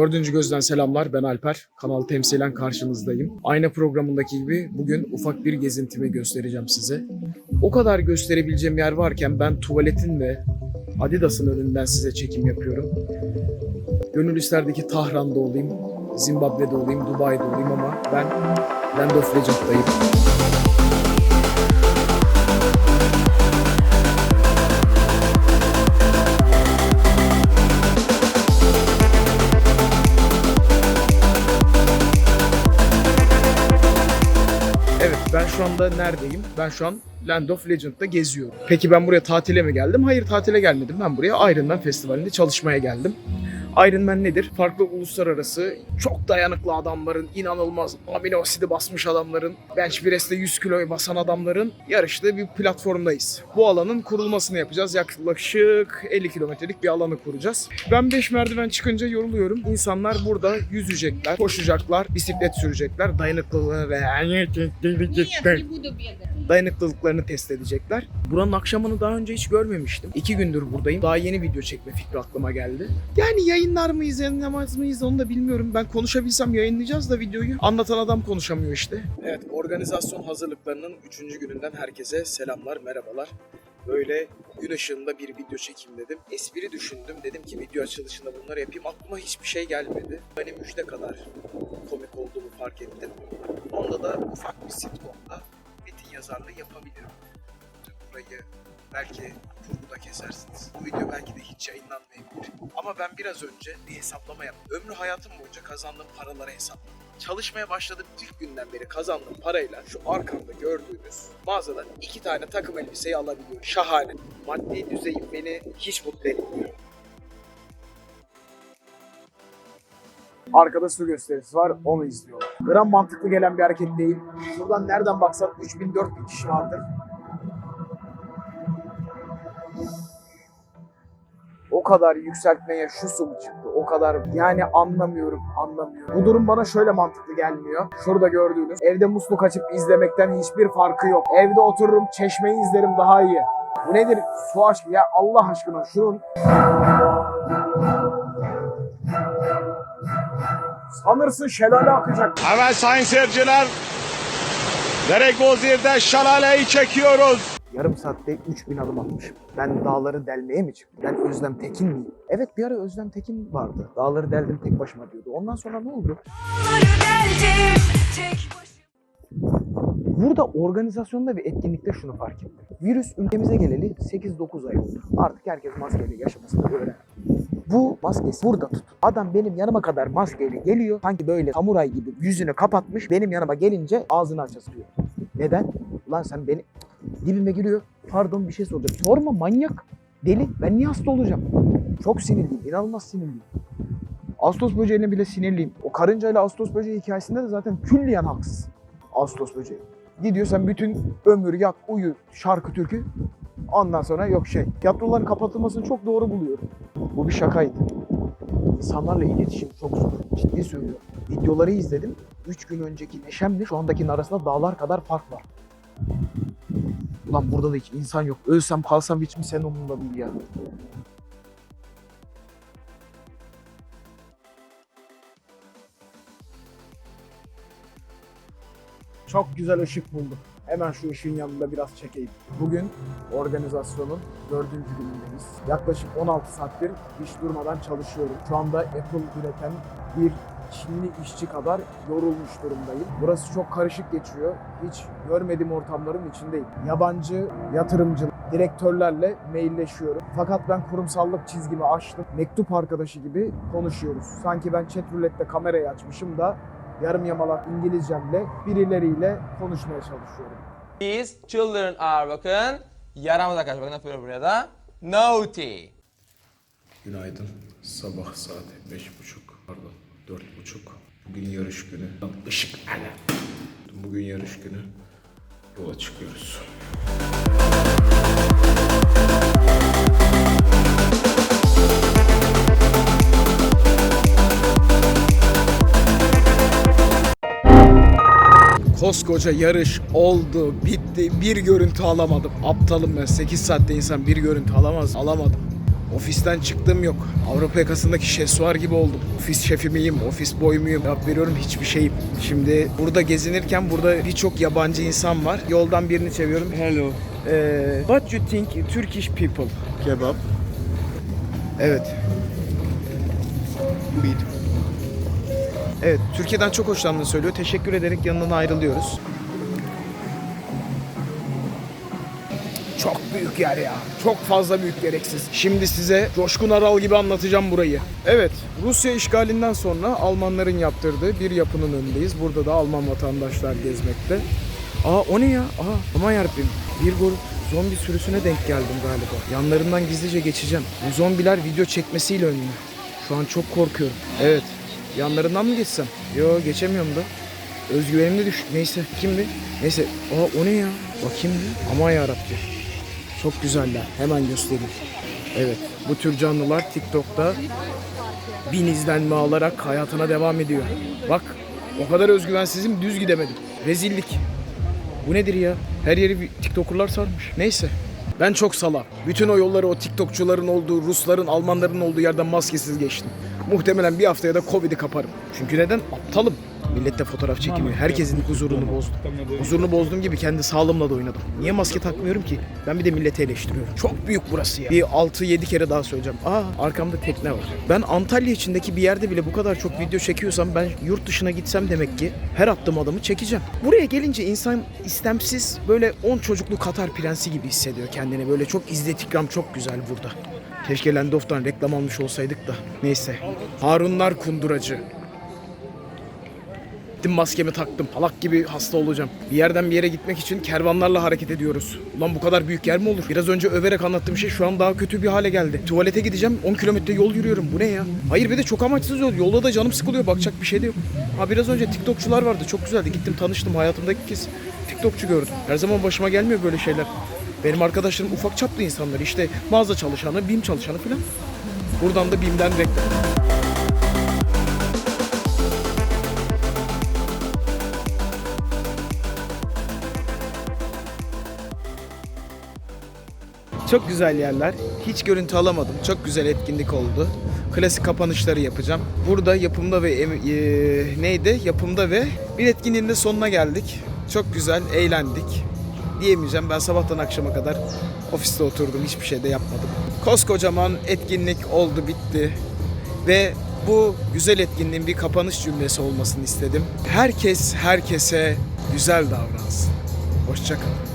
Dördüncü gözden selamlar. Ben Alper. Kanal temsilen karşınızdayım. Aynı programındaki gibi bugün ufak bir gezintimi göstereceğim size. O kadar gösterebileceğim yer varken ben tuvaletin ve Adidas'ın önünden size çekim yapıyorum. Gönül isterdi ki Tahran'da olayım, Zimbabwe'de olayım, Dubai'de olayım ama ben Land of Legend'dayım. Anda neredeyim? Ben şu an Land of Legend'da geziyorum. Peki ben buraya tatile mi geldim? Hayır tatile gelmedim. Ben buraya Iron Man Festivali'nde çalışmaya geldim. Iron Man nedir? Farklı uluslararası, çok dayanıklı adamların, inanılmaz amino asidi basmış adamların, bench press'te 100 kiloyu basan adamların yarıştığı bir platformdayız. Bu alanın kurulmasını yapacağız. Yaklaşık 50 kilometrelik bir alanı kuracağız. Ben 5 merdiven çıkınca yoruluyorum. İnsanlar burada yüzecekler, koşacaklar, bisiklet sürecekler, dayanıklılığını ve dayanıklılıklarını test edecekler. Buranın akşamını daha önce hiç görmemiştim. İki gündür buradayım. Daha yeni video çekme fikri aklıma geldi. Yani yayın yayınlar mıyız, yayınlamaz mıyız onu da bilmiyorum. Ben konuşabilsem yayınlayacağız da videoyu. Anlatan adam konuşamıyor işte. Evet, organizasyon hazırlıklarının 3. gününden herkese selamlar, merhabalar. Böyle gün ışığında bir video çekeyim dedim. Espri düşündüm. Dedim ki video açılışında bunları yapayım. Aklıma hiçbir şey gelmedi. Hani müjde kadar komik olduğumu fark ettim. Onda da ufak bir sitcomda metin yazarlığı yapabilirim. Burayı belki kurguda kesersiniz. Bu video belki de hiç yayınlanmayabilir. Ama ben biraz önce bir hesaplama yaptım. Ömrü hayatım boyunca kazandığım paraları hesapladım. Çalışmaya başladığım ilk günden beri kazandığım parayla şu arkamda gördüğünüz mağazadan iki tane takım elbiseyi alabiliyorum. Şahane. Maddi düzeyim beni hiç mutlu etmiyor. Arkada su gösterisi var, onu izliyorlar. Gram mantıklı gelen bir hareket değil. Şuradan nereden baksan 3000-4000 kişi vardır. Kadar yükseltmeye şu su mu çıktı? O kadar yani anlamıyorum, anlamıyorum. Bu durum bana şöyle mantıklı gelmiyor. Şurada gördüğünüz evde musluk açıp izlemekten hiçbir farkı yok. Evde otururum çeşmeyi izlerim daha iyi. Bu nedir? Su aşkı. Ya Allah aşkına şunun sanırsın şelale akacak. Evet sayın seyirciler, Deregozir'de şalaleyi çekiyoruz. Yarım saatte 3000 adım atmışım. Ben dağları delmeye mi çıktım? Ben Özlem Tekin miyim? Evet bir ara Özlem Tekin vardı. Dağları deldim tek başıma diyordu. Ondan sonra ne oldu? Burada organizasyonda ve etkinlikte şunu fark ettim. Virüs ülkemize geleli 8-9 ay oldu. Artık herkes maskeyle yaşamasını öğrendi. Bu maskesi burada tut. Adam benim yanıma kadar maskeyle geliyor. Sanki böyle samuray gibi yüzünü kapatmış. Benim yanıma gelince ağzını açasıyor. Neden? Ulan sen beni dibime giriyor. Pardon bir şey soracağım. Sorma manyak. Deli. Ben niye hasta olacağım? Çok sinirliyim. inanılmaz sinirliyim. Ağustos böceğine bile sinirliyim. O karıncayla Ağustos böceği hikayesinde de zaten külliyen haksız. Ağustos böceği. Gidiyor sen bütün ömür yat uyu şarkı türkü. Ondan sonra yok şey. Tiyatroların kapatılmasını çok doğru buluyorum. Bu bir şakaydı. İnsanlarla iletişim çok zor. Ciddi söylüyorum. Videoları izledim. 3 gün önceki neşemle şu andakinin arasında dağlar kadar fark var. Ulan burada da hiç insan yok. Ölsem kalsam hiç mi sen umurumda değil ya. Çok güzel ışık buldum. Hemen şu ışığın yanında biraz çekeyim. Bugün organizasyonun dördüncü günündeyiz. Yaklaşık 16 saattir hiç durmadan çalışıyorum. Şu anda Apple üreten bir Çinli işçi kadar yorulmuş durumdayım. Burası çok karışık geçiyor. Hiç görmediğim ortamların içindeyim. Yabancı yatırımcı direktörlerle mailleşiyorum. Fakat ben kurumsallık çizgimi açtım. Mektup arkadaşı gibi konuşuyoruz. Sanki ben chat roulette kamerayı açmışım da yarım yamalak İngilizcemle birileriyle konuşmaya çalışıyorum. These children are bakın yaramaz arkadaşlar bakın ne yapıyor buraya da naughty. Günaydın. Sabah saat beş buçuk, pardon dört buçuk. Bugün yarış günü. Işık hele. Bugün yarış günü. Yola çıkıyoruz. Koskoca yarış oldu, bitti. Bir görüntü alamadım. Aptalım ben. 8 saatte insan bir görüntü alamaz. Alamadım. Ofisten çıktığım yok. Avrupa yakasındaki şesuar gibi oldum. Ofis şefi miyim, ofis boy muyum? Cevap veriyorum hiçbir şeyim. Şimdi burada gezinirken burada birçok yabancı insan var. Yoldan birini çeviriyorum. Hello. Ee, what you think Turkish people? Kebap. Evet. Buydu. Evet, Türkiye'den çok hoşlandığını söylüyor. Teşekkür ederek yanından ayrılıyoruz. Çok büyük yer ya. Çok fazla büyük gereksiz. Şimdi size Coşkun Aral gibi anlatacağım burayı. Evet, Rusya işgalinden sonra Almanların yaptırdığı bir yapının önündeyiz. Burada da Alman vatandaşlar gezmekte. Aa o ne ya? Aa aman yarabbim. Bir grup zombi sürüsüne denk geldim galiba. Yanlarından gizlice geçeceğim. Bu zombiler video çekmesiyle ünlü. Şu an çok korkuyorum. Evet. Yanlarından mı geçsem? Yo geçemiyorum da. Özgüvenim de düşük. Neyse kimdi? Neyse. Aa o ne ya? Bakayım bir. Aman yarabbim. Çok güzeller. Hemen göstereyim. Evet. Bu tür canlılar TikTok'ta bin izlenme alarak hayatına devam ediyor. Bak. O kadar özgüvensizim düz gidemedim. Rezillik. Bu nedir ya? Her yeri bir TikToker'lar sarmış. Neyse. Ben çok salak. Bütün o yolları o TikTokçuların olduğu, Rusların, Almanların olduğu yerden maskesiz geçtim. Muhtemelen bir haftaya da Covid'i kaparım. Çünkü neden? Aptalım. Millette fotoğraf çekiliyor. Herkesin huzurunu bozdum. Huzurunu bozduğum gibi kendi sağlığımla da oynadım. Niye maske takmıyorum ki? Ben bir de milleti eleştiriyorum. Çok büyük burası ya. Bir 6-7 kere daha söyleyeceğim. Aa arkamda tekne var. Ben Antalya içindeki bir yerde bile bu kadar çok video çekiyorsam ben yurt dışına gitsem demek ki her attığım adamı çekeceğim. Buraya gelince insan istemsiz böyle 10 çocuklu Katar prensi gibi hissediyor kendini. Böyle çok izletikram çok güzel burada. Keşke Landof'tan reklam almış olsaydık da. Neyse. Harunlar kunduracı. Gittim maskemi taktım. Halak gibi hasta olacağım. Bir yerden bir yere gitmek için kervanlarla hareket ediyoruz. Ulan bu kadar büyük yer mi olur? Biraz önce överek anlattığım şey şu an daha kötü bir hale geldi. Tuvalete gideceğim 10 kilometre yol yürüyorum. Bu ne ya? Hayır bir de çok amaçsız yol. Yolda da canım sıkılıyor. Bakacak bir şey de yok. Ha biraz önce TikTokçular vardı. Çok güzeldi. Gittim tanıştım. Hayatımda ilk kez TikTokçu gördüm. Her zaman başıma gelmiyor böyle şeyler. Benim arkadaşlarım ufak çaplı insanlar. İşte mağaza çalışanı, BİM çalışanı falan. Buradan da BİM'den reklam. Çok güzel yerler. Hiç görüntü alamadım. Çok güzel etkinlik oldu. Klasik kapanışları yapacağım. Burada yapımda ve e, neydi? Yapımda ve bir etkinliğin de sonuna geldik. Çok güzel, eğlendik. Diyemeyeceğim. Ben sabahtan akşama kadar ofiste oturdum. Hiçbir şey de yapmadım. Koskocaman etkinlik oldu, bitti. Ve bu güzel etkinliğin bir kapanış cümlesi olmasını istedim. Herkes herkese güzel davransın. Hoşçakalın.